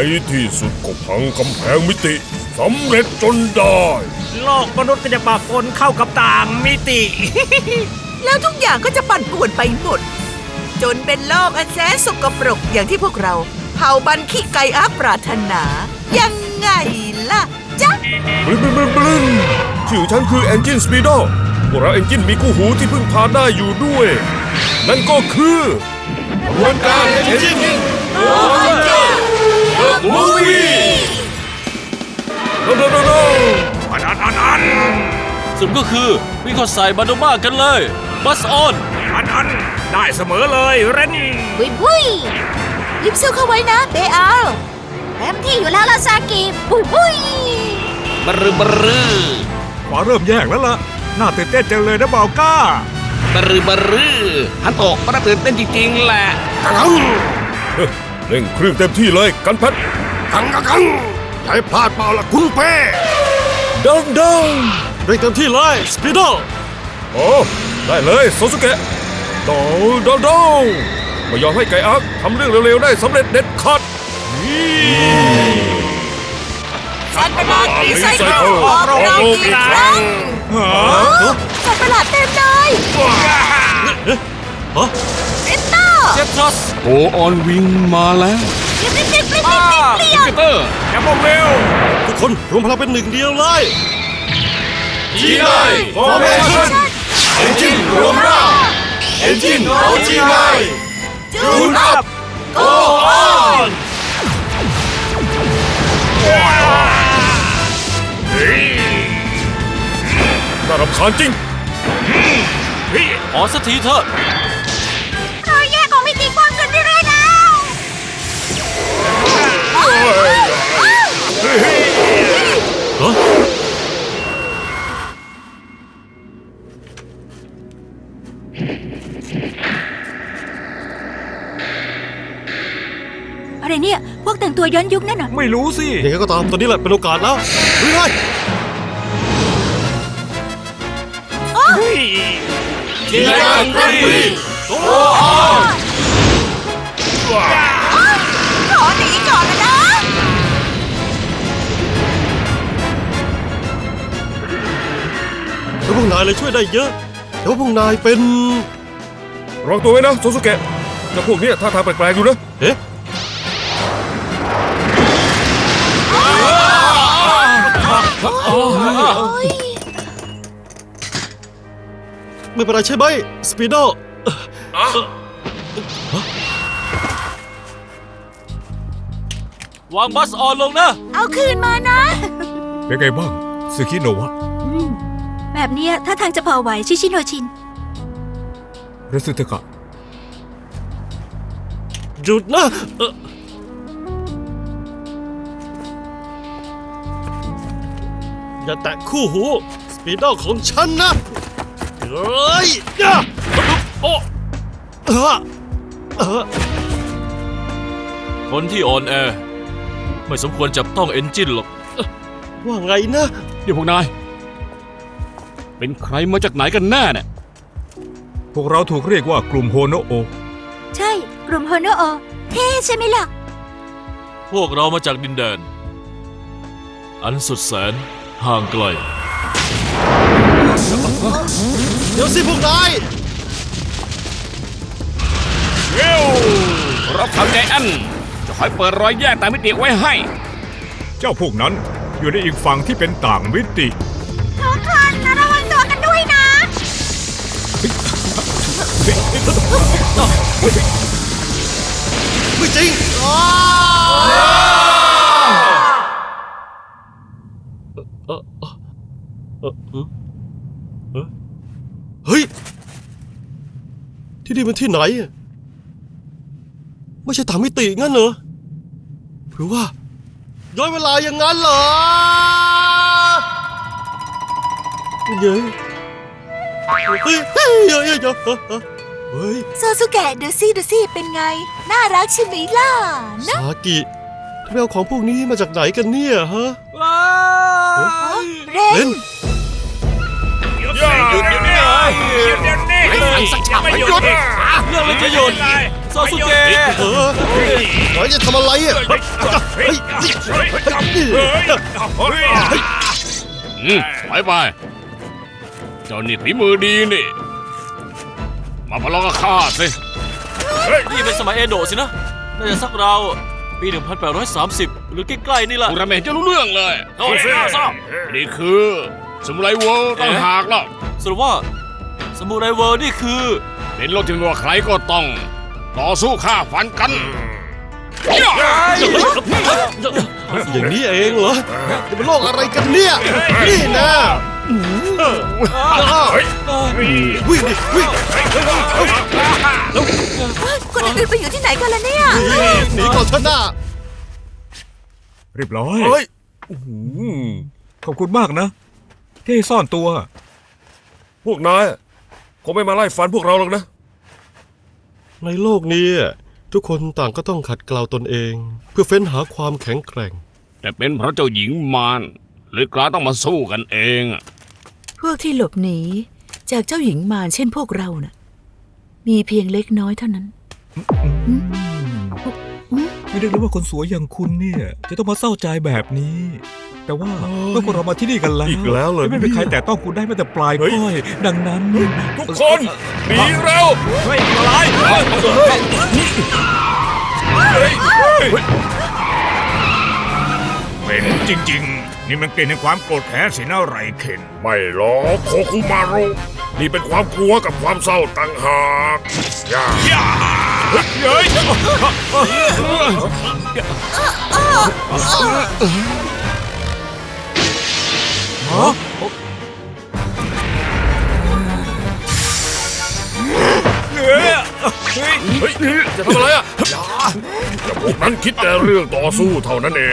ในที่สุดก็พังกำแพงมิติสำเร็จจนได้ โลกมนุษย์ก็จะปะปนเข้ากับต่างมิติ แล้วทุกอย่างก็จะปั่นป่วนไปหมด จนเป็นโลกอันแสนสกปรกอย่างที่พวกเราเผ่าบันขี้ไก่อาปรารถนา ยังไงล่ะจ๊ะบลึนบลึนบลึนบลึนชื่อฉันคือ Engine Speedo พวกเรา Engine มีคู่หูที่พึ่งพาได้อยู่ด้วย นั่นก็คือกระบวนการ Engine The Movie โดโดโดโดอันอันอันอันสรุปก็คือวิ่งเข้าใส่บาโดมากันเลยบัสออนอันอันได้เสมอเลยเรนบุยบุยรีบสู้เข้าไว้นะเบอาลเต็มที่อยู่แล้วลาซากิบุยบุยบรือบือขวาเริ่มแยกแล้วล่ะ น่าตื่นเต้นจังเลยนะเบาก้าบรือบือฮันโตะมันน่าตื่นเต้นจริงๆแหละเฮ้ย เร่งเครื่องเต็มที่เลยกันแพทกังกังกังใช้พลาดเปล่าล่ะคุณเป้ดังดังเร่งเต็มที่เลยสปีโดโอ้ได้เลยโซสุเกะดองดองดองไม่ยอมให้ไก่อักทำเรื่องเร็วๆได้สำเร็จเด็ดขาดสัตว์ประหลาดรีไซเคิล Recycle ออกโรงอีกครั้งสัตว์ประหลาดเต็มเลยเอ็นเตอร์ เจฟทรัสโอออนวิงมาแล้วรีบรีบรีบรีบป้ารีบคอมพิวเตอร์แกพวกเร็วทุกคนรวมพลังเป็นหนึ่งเดียวเลยจีไนฟอร์เมชั่นเอนจินรวมร่างเอนจินเอาจีไนจูนอัพโกออนน่ารำคาญจริงขอสักทีเถอะ ย้อนยุคนั่นน่ะไม่รู้สิ ยังไงก็ตามตอนนี้แหละเป็นโอกาสแล้วเฮ้ยจีไนกรันปรีขอหนีก่อนนะแล้วพวกนายเลยช่วยได้เยอะแต่ว่าพวกนายเป็น ระวังตัวไว้นะโซสุเกะเจ้าพวกเนี้ยท่าทางแปลกๆอยู่นะ เอ๊ะ ไม่เป็นไรใช่ไหมสปีโดวางบัสออนลงนะ เอาคืนมานะ เป็นไงบ้างซึคิโนะแบบเนี้ยถ้าทางจะพอไหวชิชิโนชินรู้สึกเถอะหยุดนะเอ่อ อย่าแตะคู่หู สปีดอลของฉันนะเฮ้ยอย่าโอ้เออเออคนที่อ่อนแอ ไม่สมควรจับต้องเอนจินหรอก ว่าไงนะ เดี๋ยวพวกนาย เป็นใครมาจากไหนกันแน่เนี่ยพวกเราถูกเรียกว่ากลุ่มโฮโนโอ ใช่ กลุ่มโฮโนโอ เท่ใช่ไหมล่ะ พวกเรามาจากดินแดน อันสุดแสน ห่างไกล เดี๋ยวสิพวกนายรับคำใจอัน จะคอยเปิดรอยแยกตามมิติไว้ให้ เจ้าพวกนั้นอยู่ในอีกฝั่งที่เป็นต่างมิติ ทุกคนระวังตัวกันด้วยนะ ไม่จริง เฮ้ย ที่นี่มันที่ไหนอะไม่ใช่ต่างมิติงั้นเหรอหรือว่า ย้อนเวลาอย่างนั้นเหรอเย้ยเฮ้ยเฮ้ยเฮ้ยเฮ้ยเฮ้ยเฮ้ยโซซุเกะดูซี่ดูซี่เป็นไง น่ารักใช่ไหมล่ะนะซากิไปเอาของพวกนี้มาจากไหนกันเนี่ยฮะเร เล่นหยุดหยุดหยุดนี่หยุดเดี๋ยวนี้ไอ้สันสักฉาไม่หยุดหยุดเรื่องอะไรจะหยุดโซสุเกะ เออไว้จะทำอะไรอะเฮ้ยเฮ้ยเฮ้ยเฮ้ยอืมไปไปเจ้านี่ฝีมือดีนี่ มาพลองกับข้าสินี่เป็นสมัยเอโดะสินะ น่าจะสักราวปี 1830 หรือใกล้ๆนี่แหละพวกเราไม่เห็นจะรู้เรื่องเลยโอ้ยน่าเศร้า นี่คือสมุไรเวิลด์ตั้งหากแล้วสรุปว่าสมุไรเวิร์นี่คือ เป็นโลกที่ไม่ว่าใครก็ต้อง ต่อสู้ฆ่าฟันกันอย่างนี้เองเหรอนี่เป็นโลกอะไรกันเนี่ย นี่นะวิ่งดิวิ่งคนอื่นๆไปอยู่ที่ไหนกันล่ะเนี่ย หนีก่อนเถอะหน้า เรียบร้อยเฮ้ยขอบคุณมากนะ ที่ให้ซ่อนตัว พวกนายคงไม่มาไล่ฟันพวกเราหรอกนะ ในโลกนี้ ทุกคนต่างก็ต้องขัดเกลาตนเอง เพื่อเฟ้นหาความแข็งแกร่ง แต่เป็นเพราะเจ้าหญิงมารเลยกล้าต้องมาสู้กันเองอะพวกที่หลบหนีจากเจ้าหญิงมารเช่นพวกเราน่ะ มีเพียงเล็กน้อยเท่านั้น ไม่ได้รู้ว่าคนสวยอย่างคุณเนี่ย จะต้องมาเศร้าใจแบบนี้ แต่ว่าเมื่อพวกเรามาที่นี่กันแล้วอีกแล้วเหรอไม่มีใครแต่ต้องคุณได้แม้แต่ปลายเฮ้ยก้อย ดังนั้นทุกคนหนีเร็วเฮ้ยอะไรเป็นจริงๆ นี่มันเป็นในความโกรธแค้นสินะไรเคนไม่หรอกโคคุมารุนี่เป็นความกลัวกับความเศร้าต่างหากย่าย่าเฮ้ยเฮ้ยจะทำอะไรอะอย่าพวกนั้นคิดแต่เรื่องต่อสู้เท่านั้นเอ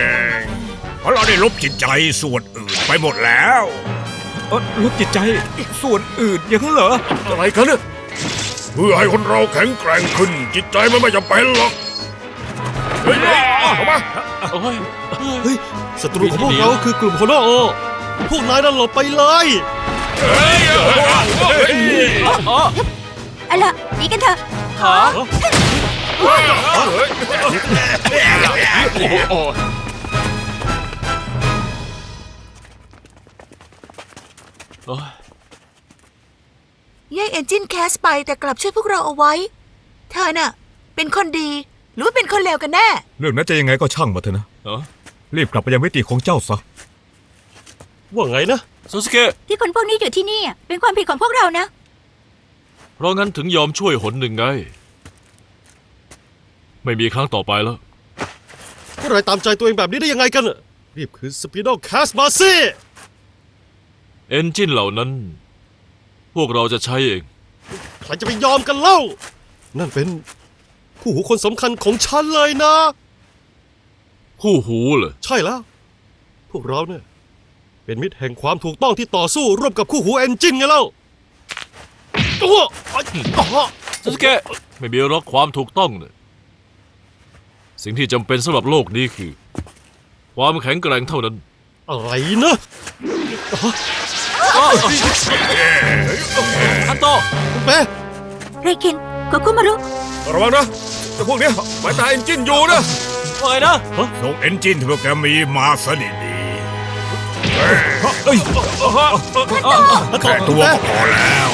ง เพราะเราได้ลบจิตใจส่วนอื่นไปหมดแล้วเอ้อลดจิตใจส่วนอื่นอย่างนั้นเหรอ อะไรกันเนี่ยเพื่อให้คนเราแข็งแกร่งขึ้น จิตใจมันไม่จำเป็นหรอกเฮ้ยเอามาโอ้ยเฮ้ยศัตรูของพวกเราคือกลุ่มโคโนโอ พวกนายนั่นหลบไปเลยอ๋อเอาล่ะหนีกันเถอะ หา โอ้โโอ้ยแย่งเอนจินแคสไปแต่กลับช่วยพวกเราเอาไว้ เธอน่ะ เป็นคนดี หรือว่าเป็นคนเลวกันแน่ เรื่องนั้นจะยังไงก็ช่างมาเถอะนะ เออรีบกลับไปยังมิติของเจ้าซะ ว่าไงนะซาสึเกะที่คนพวกนี้อยู่ที่นี่อะเป็นความผิดของพวกเรานะ เพราะงั้นถึงยอมช่วยหนหนึ่งไง ไม่มีครั้งต่อไปแล้ว พวกนายตามใจตัวเองแบบนี้ได้ยังไงกันอะรีบคืนสปีโดแคสมาสิ เอนจินเหล่านั้น พวกเราจะใช้เอง ใครจะไปยอมกันเล่า นั่นเป็นคู่หูคนสำคัญของฉันเลยนะ คู่หูเลยใช่แล้ว พวกเราเนี่ย เป็นมิตรแห่งความถูกต้องที่ต่อสู้ร่วมกับคู่หูเอนจินไงเล่าโอ้อ้ายอ้อซาสึเกะไม่มีหรอกความถูกต้องเนี่ยสิ่งที่จำเป็นสำหรับโลกนี้คือ ความแข็งแกร่งเท่านั้น อะไรนะฮันโตแม่ไรเคนโกคุมารุระวังนะแต่พวกเนี้ยหมายตาเอนจินอยู่นะว่าไงนะส่งเอนจินที่พวกแกมีมาสนิดีเอ้ยแค่ตัวก็พอแล้ว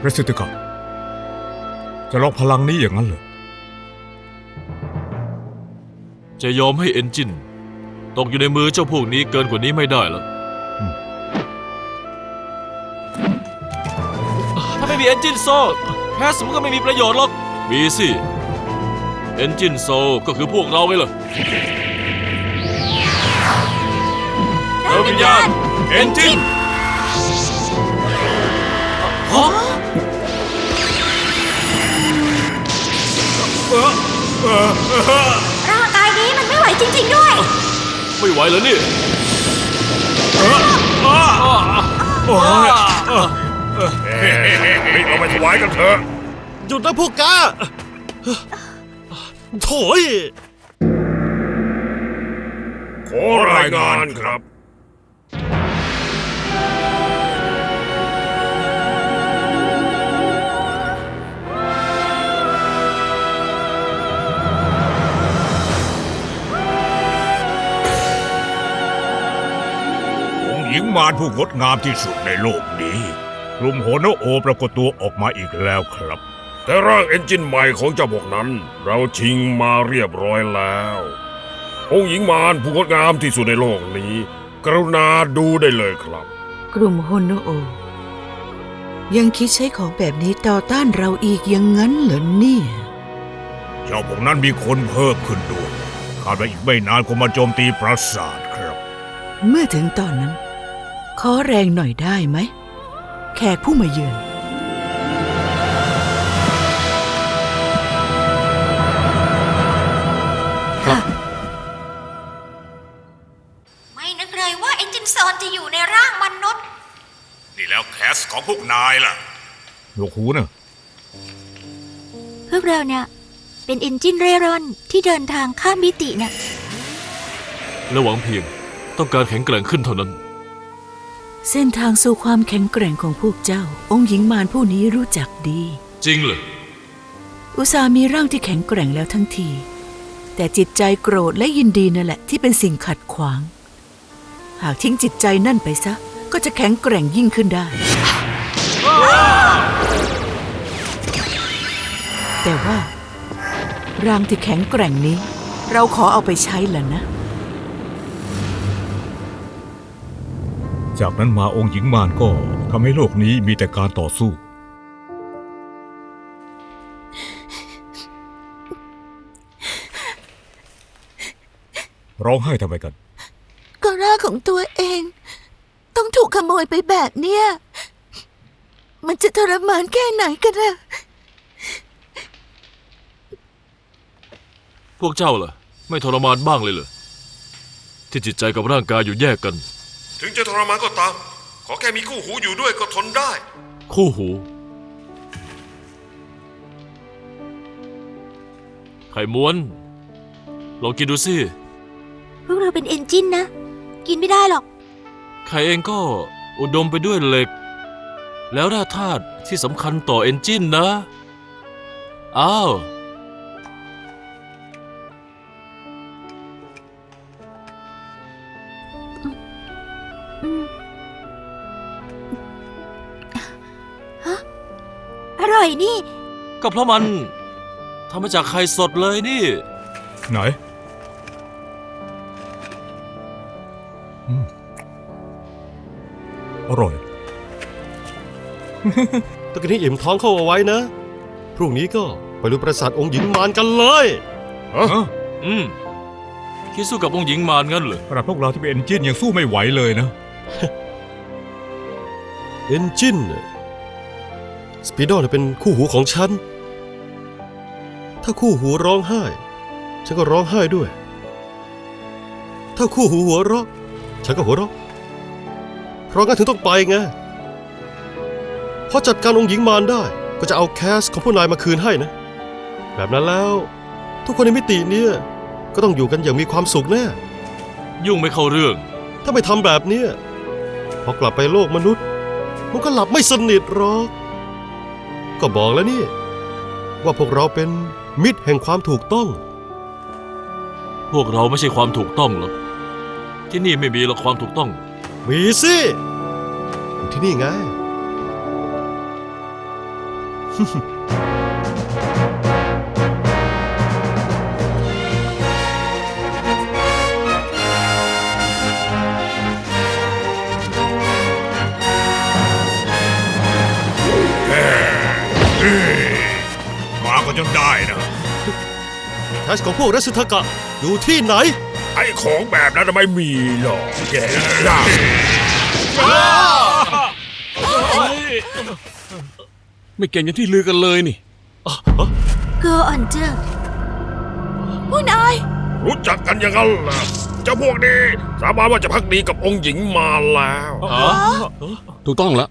เรสิตกะจะลองพลังนี้อย่างนั้นเหรอ จะยอมให้เอนจินตกอยู่ในมือเจ้าพวกนี้เกินกว่านี้ไม่ได้แล้วถ้าไม่มีเอนจินโซแคสมันก็ไม่มีประโยชน์หรอก มีสิ เอนจินโซก็คือพวกเราไงล่ะเติมวิญญาณเอนจินฮะร่างกายนี้มันไม่ไหว จริงๆด้วย ไม่ไหวแล้วนี่รีบเอาไปถวายกันเถอะ หยุดนะพวกกาโถยขอรายงานครับ งมารผู้งดงามที่สุดในโลกนี้ กลุ่มโฮโนโอปรากฏตัวออกมาอีกแล้วครับ แต่ร่างเอนจินใหม่ของเจ้าพวกนั้น เราชิงมาเรียบร้อยแล้ว องค์หญิงมารผู้งดงามที่สุดในโลกนี้ กรุณาดูได้เลยครับ กลุ่มโฮโนโอ ยังคิดใช้ของแบบนี้ต่อต้านเราอีกอย่างนั้นเหรอเนี่ยเจ้าพวกนั้นมีคนเพิ่มขึ้นด้วยคาดว่าอีกไม่นานคงมาโจมตีปราสาทครับ เมื่อถึงตอนนั้น ขอแรงหน่อยได้ไหม แขกผู้มาเยือนไม่นึกเลยว่าเอนจินซอนจะอยู่ในร่างมนุษย์ นี่แล้วแคสของพวกนายล่ะหนวกหูนะพวกเราเนี่ยเป็นเอนจินเร่ร่อนที่เดินทางข้ามมิติน่ะและหวังเพียงต้องการแข็งแกร่งขึ้นเท่านั้น เส้นทางสู่ความแข็งแกร่งของพวกเจ้า องค์หญิงมารผู้นี้รู้จักดี จริงเหรออุตส่าห์มีร่างที่แข็งแกร่งแล้วทั้งที แต่จิตใจโกรธและยินดีนั่นแหละที่เป็นสิ่งขัดขวาง หากทิ้งจิตใจนั่นไปซะ ก็จะแข็งแกร่งยิ่งขึ้นได้ แต่ว่าร่างที่แข็งแกร่งนี้ เราขอเอาไปใช้แล้วนะ จากนั้นมาองค์หญิงมารก็ทำให้โลกนี้มีแต่การต่อสู้ ร้องไห้ทำไมกัน ก็ร่างของตัวเอง ต้องถูกขโมยไปแบบเนี้ยมันจะทรมานแค่ไหนกันอะพวกเจ้าล่ะ ไม่ทรมานบ้างเลยเหรอที่จิตใจกับร่างกายอยู่แยกกัน ถึงจะทรมานก็ตาม ขอแค่มีคู่หูอยู่ด้วยก็ทนได้ คู่หู ไข่ม้วน ลองกินดูสิ พวกเราเป็นเอนจินนะ กินไม่ได้หรอก ไข่เองก็อุดมไปด้วยเหล็ก แล้วแร่ธาตุที่สำคัญต่อเอนจินนะ อ้าว ก็เพราะมันทำมาจากไข่สดเลยนี่ ไหนอืมอร่อยตะกี้นี้อิ่มท้องเข้าเอาไว้นะ พรุ่งนี้ก็ไปดูปราสาทองค์หญิงมารกันเลยอืม คิดสู้กับองค์หญิงมารงั้นเหรอขนาดพวกเราที่เป็นเอนจินยังสู้ไม่ไหวเลยนะ เอนจินสปีดอเป็นคู่หูของฉัน ถ้าคู่หูร้องไห้ ฉันก็ร้องไห้ด้วย ถ้าคู่หูหัวเราะ ฉันก็หัวเราะ เพราะงั้นถึงต้องไปไงพอจัดการองค์หญิงมารได้ก็จะเอาแคสของผู้นายมาคืนให้นะ แบบนั้นแล้ว ทุกคนในมิติเนี้ก็ต้องอยู่กันอย่างมีความสุขแน่ ยุ่งไม่เข้าเรื่อง ถ้าไม่ทำแบบเนี้ยพอกลับไปโลกมนุษย์ มันก็หลับไม่สนิทหรอก ก็บอกแล้วนี่ ว่าพวกเราเป็นมิตรแห่งความถูกต้อง พวกเราไม่ใช่ความถูกต้องหรอกที่นี่ไม่มีหรอกความถูกต้อง มีสิอยู่ที่นี่ไงมาก็จนได้นะแคสของพวกรัสทกะอยู่ที่ไหน ไอ้ของแบบนั้นไม่มีหรอกแกได้ไม่เก่งอย่างที่ลือกันเลยนี่ Go on เจ้าพวกนาย รู้จักกันอย่างนั้นเหรอเจ้าพวกนี้ สาบานว่าจะพักดีกับองค์หญิงมาแล้ว ถูกต้องแล้ว